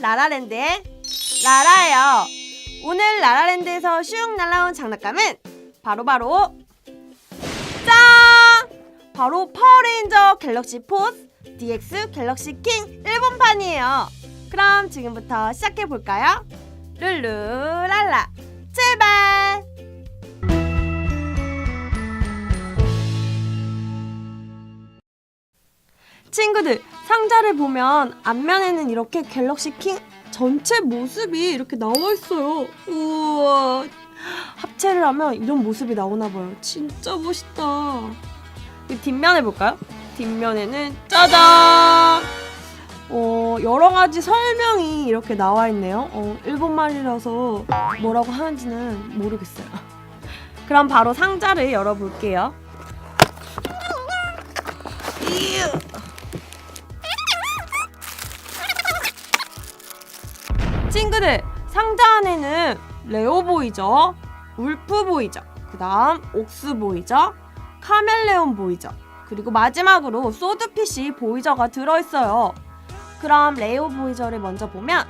라라랜드의 라라예요. 오늘 라라랜드에서 슉 날라온 장난감은 바로 바로 짠! 바로 파워레인저 갤럭시 포스 DX 갤럭시 킹 일본판이에요. 그럼 지금부터 시작해 볼까요? 룰루랄라 출발! 친구들 상자를 보면 앞면에는 이렇게 갤럭시 킹 전체 모습이 이렇게 나와 있어요. 우와 합체를 하면 이런 모습이 나오나 봐요. 진짜 멋있다. 이 뒷면을 볼까요? 뒷면에는 짜잔! 어, 여러 가지 설명이 이렇게 나와 있네요. 어, 일본말이라서 뭐라고 하는지는 모르겠어요. 그럼 바로 상자를 열어볼게요. 친구들 상자 안에는 레오 보이죠, 울프 보이죠, 그 다음 옥스 보이죠, 카멜레온 보이죠, 그리고 마지막으로 소드핏이 보이저가 들어있어요. 그럼 레오 보이저를 먼저 보면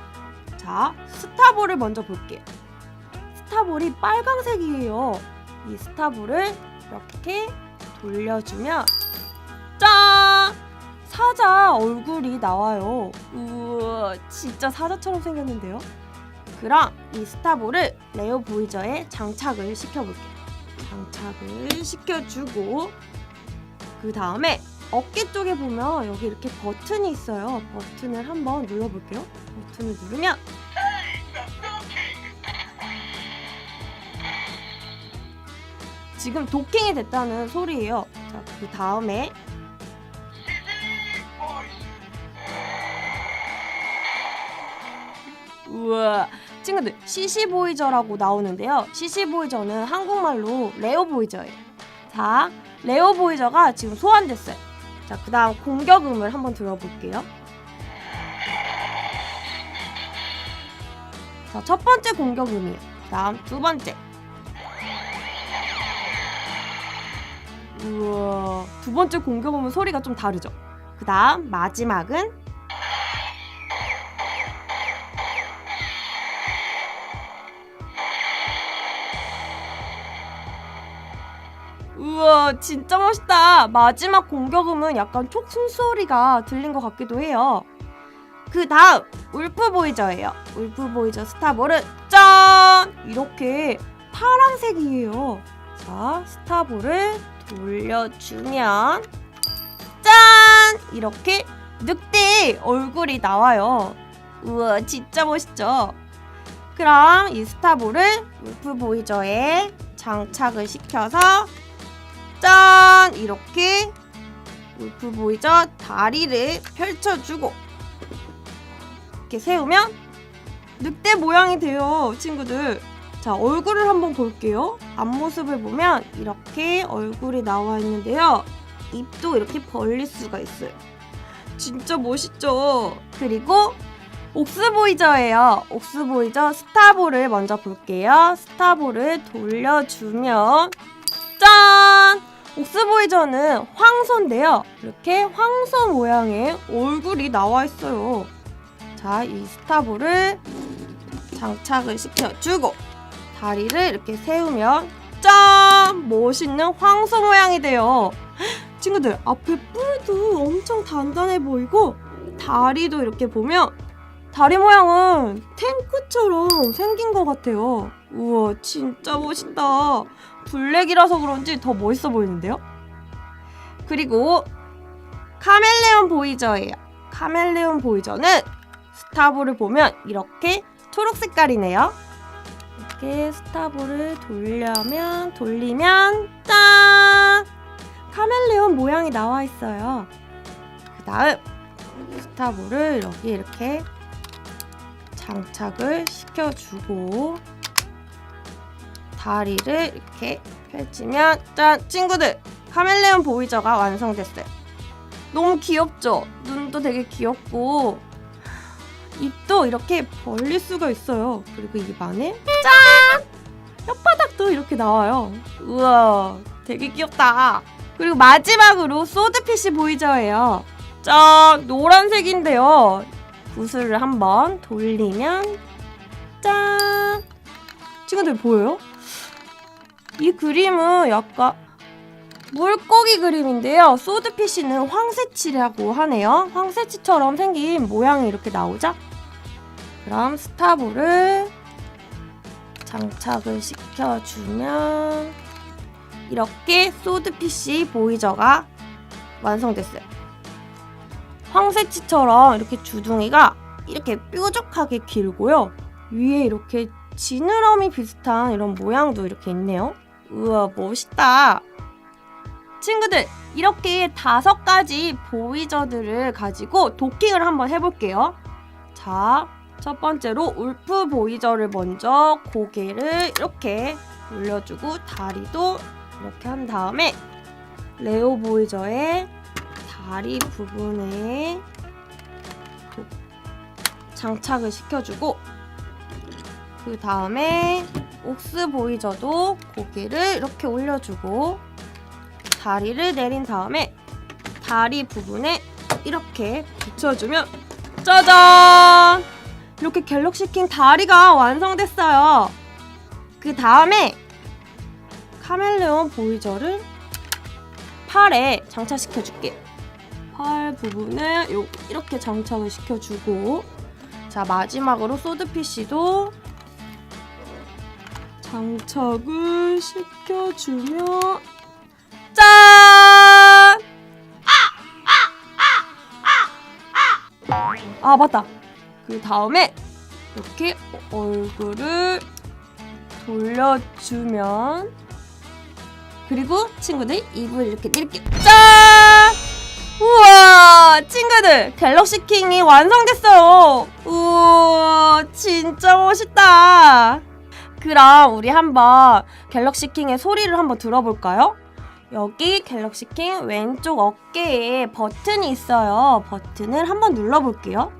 자 스타볼을 먼저 볼게요. 스타볼이 빨강색이에요. 이 스타볼을 이렇게 돌려주면 짠! 사자 얼굴이 나와요. 우와, 진짜 사자처럼 생겼는데요? 그럼 이 스타볼을 레오 보이저에 장착을 시켜볼게요. 장착을 시켜주고 그 다음에 어깨 쪽에 보면 여기 이렇게 버튼이 있어요. 버튼을 한번 눌러볼게요. 버튼을 누르면 지금 도킹이 됐다는 소리예요. 자, 그 다음에 친구들 CC 보이저라고 나오는데요. CC 보이저는 한국말로 레오 보이저예요. 자, 레오 보이저가 지금 소환됐어요. 자, 그 다음 공격음을 한번 들어볼게요. 자, 첫 번째 공격음이에요. 다음 두 번째. 우와, 두 번째 공격음은 소리가 좀 다르죠. 그 다음 마지막은 진짜 멋있다. 마지막 공격음은 약간 촉 숨소리가 들린 것 같기도 해요. 그 다음 울프 보이저예요. 울프 보이저 스타볼은 짠! 이렇게 파란색이에요. 자 스타볼을 돌려주면 짠! 이렇게 늑대 얼굴이 나와요. 우와 진짜 멋있죠? 그럼 이 스타볼을 울프 보이저에 장착을 시켜서 짠! 이렇게 울프 보이죠? 다리를 펼쳐주고 이렇게 세우면 늑대 모양이 돼요, 친구들. 자, 얼굴을 한번 볼게요. 앞모습을 보면 이렇게 얼굴이 나와 있는데요. 입도 이렇게 벌릴 수가 있어요. 진짜 멋있죠? 그리고 옥스보이저예요. 옥스보이저 스타볼을 먼저 볼게요. 스타볼을 돌려주면 짠! 옥스보이저는 황소인데요. 이렇게 황소 모양의 얼굴이 나와 있어요. 자, 이 스타볼을 장착을 시켜주고 다리를 이렇게 세우면 짠! 멋있는 황소 모양이 돼요. 친구들, 앞에 뿔도 엄청 단단해 보이고 다리도 이렇게 보면 다리 모양은 탱크처럼 생긴 것 같아요. 우와, 진짜 멋있다. 블랙이라서 그런지 더 멋있어 보이는데요? 그리고 카멜레온 보이저예요. 카멜레온 보이저는 스타볼을 보면 이렇게 초록 색깔이네요. 이렇게 스타볼을 돌려면 돌리면 짠! 카멜레온 모양이 나와 있어요. 그 다음 스타볼을 여기 이렇게 장착을 시켜주고 다리를 이렇게 펼치면 짠 친구들 카멜레온 보이저가 완성됐어요. 너무 귀엽죠? 눈도 되게 귀엽고 입도 이렇게 벌릴 수가 있어요. 그리고 입 안에 짠 혓바닥도 이렇게 나와요. 우와 되게 귀엽다. 그리고 마지막으로 소드핏이 보이저예요. 짠 노란색인데요. 구슬을 한번 돌리면 짠! 친구들 보여요? 이 그림은 약간 물고기 그림인데요. 소드피쉬는 황새치라고 하네요. 황새치처럼 생긴 모양이 이렇게 나오죠? 그럼 스타볼을 장착을 시켜주면 이렇게 소드피쉬 보이저가 완성됐어요. 황새치처럼 이렇게 주둥이가 이렇게 뾰족하게 길고요. 위에 이렇게 지느러미 비슷한 이런 모양도 이렇게 있네요. 우와 멋있다. 친구들 이렇게 다섯 가지 보이저들을 가지고 도킹을 한번 해볼게요. 자, 첫 번째로 울프 보이저를 먼저 고개를 이렇게 올려주고 다리도 이렇게 한 다음에 레오 보이저의 다리 부분에 도- 장착을 시켜주고 그 다음에 옥스 보이저도 고개를 이렇게 올려주고 다리를 내린 다음에 다리 부분에 이렇게 붙여주면 짜잔! 이렇게 갤럭시 킹 다리가 완성됐어요. 그 다음에 카멜레온 보이저를 팔에 장착시켜 줄게. 팔 부분에 요 이렇게 장착을 시켜주고 자 마지막으로 소드피쉬도 장착을 시켜주면 짠! 아 맞다. 그 다음에 이렇게 얼굴을 돌려주면 그리고 친구들 입을 이렇게 이렇게 짠! 우와 친구들 갤럭시 킹이 완성됐어요. 우와 진짜 멋있다. 그럼 우리 한번 갤럭시 킹의 소리를 한번 들어볼까요? 여기 갤럭시 킹 왼쪽 어깨에 버튼이 있어요. 버튼을 한번 눌러볼게요.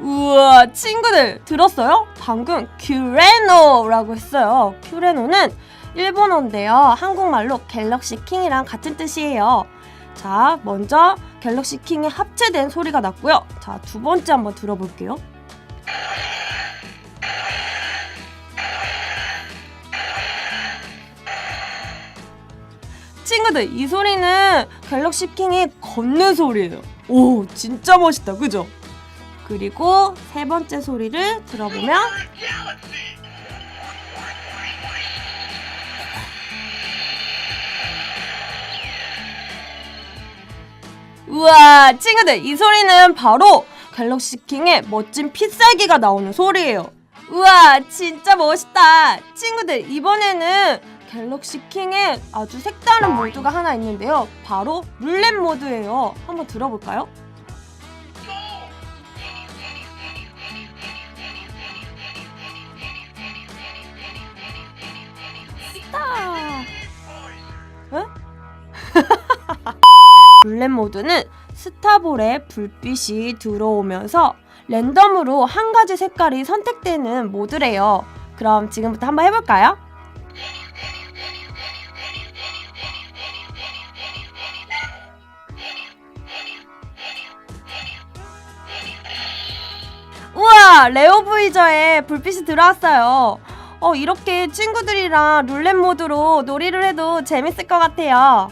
우와 친구들 들었어요? 방금 큐레노라고 했어요. 큐레노는 일본어인데요. 한국말로 갤럭시 킹이랑 같은 뜻이에요. 자 먼저 갤럭시 킹이 합체된 소리가 났고요. 자 두 번째 한번 들어볼게요. 친구들 이 소리는 갤럭시 킹이 걷는 소리예요. 오 진짜 멋있다 그죠? 그리고 세 번째 소리를 들어보면 우와 친구들 이 소리는 바로 갤럭시 킹의 멋진 필살기가 나오는 소리예요. 우와 진짜 멋있다. 친구들 이번에는 갤럭시 킹의 아주 색다른 모드가 하나 있는데요. 바로 룰렛 모드예요. 한번 들어볼까요? 룰렛 모드는 스타볼에 불빛이 들어오면서 랜덤으로 한 가지 색깔이 선택되는 모드래요. 그럼 지금부터 한번 해볼까요? 우와! 레오 브이저에 불빛이 들어왔어요. 어, 이렇게 친구들이랑 룰렛 모드로 놀이를 해도 재밌을 것 같아요.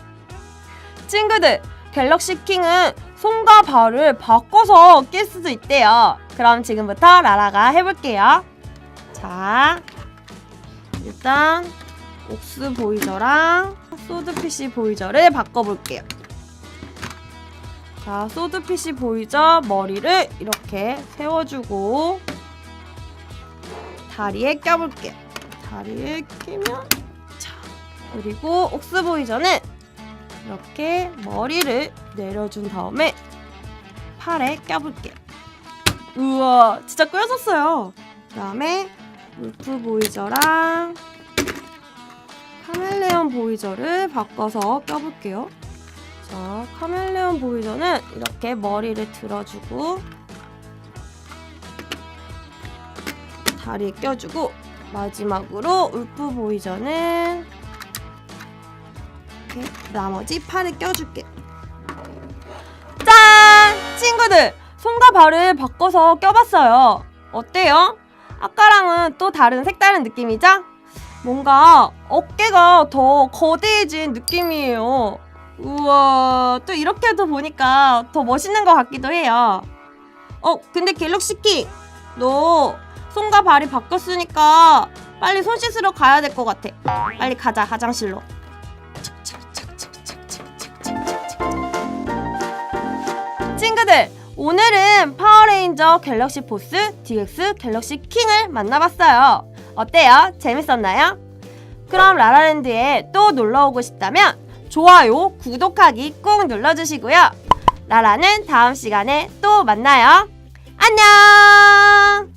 친구들, 갤럭시 킹은 손과 발을 바꿔서 낄 수도 있대요. 그럼 지금부터 라라가 해볼게요. 자, 일단 옥스 보이저랑 소드피쉬 보이저를 바꿔볼게요. 자, 소드피쉬 보이저 머리를 이렇게 세워주고 다리에 껴볼게요. 다리에 끼면 자, 그리고 옥스 보이저는 이렇게 머리를 내려준 다음에 팔에 껴볼게요. 우와, 진짜 껴졌어요. 그 다음에 울프 보이저랑 카멜레온 보이저를 바꿔서 껴볼게요. 자, 카멜레온 보이저는 이렇게 머리를 들어주고 다리에 껴주고 마지막으로 울프 보이저는 이렇게 나머지 팔에 껴줄게. 짠! 친구들, 손과 발을 바꿔서 껴봤어요. 어때요? 아까랑은 또 다른 색다른 느낌이죠? 뭔가 어깨가 더 거대해진 느낌이에요. 우와, 또 이렇게도 보니까 더 멋있는 것 같기도 해요. 어, 근데 갤럭시키, 너 손과 발이 바뀌었으니까 빨리 손 씻으러 가야 될 것 같아. 빨리 가자, 화장실로. 친구들, 오늘은 파워레인저 갤럭시 포스 DX 갤럭시 킹을 만나봤어요. 어때요? 재밌었나요? 그럼 라라랜드에 또 놀러 오고 싶다면 좋아요, 구독하기 꾹 눌러주시고요. 라라는 다음 시간에 또 만나요. 안녕!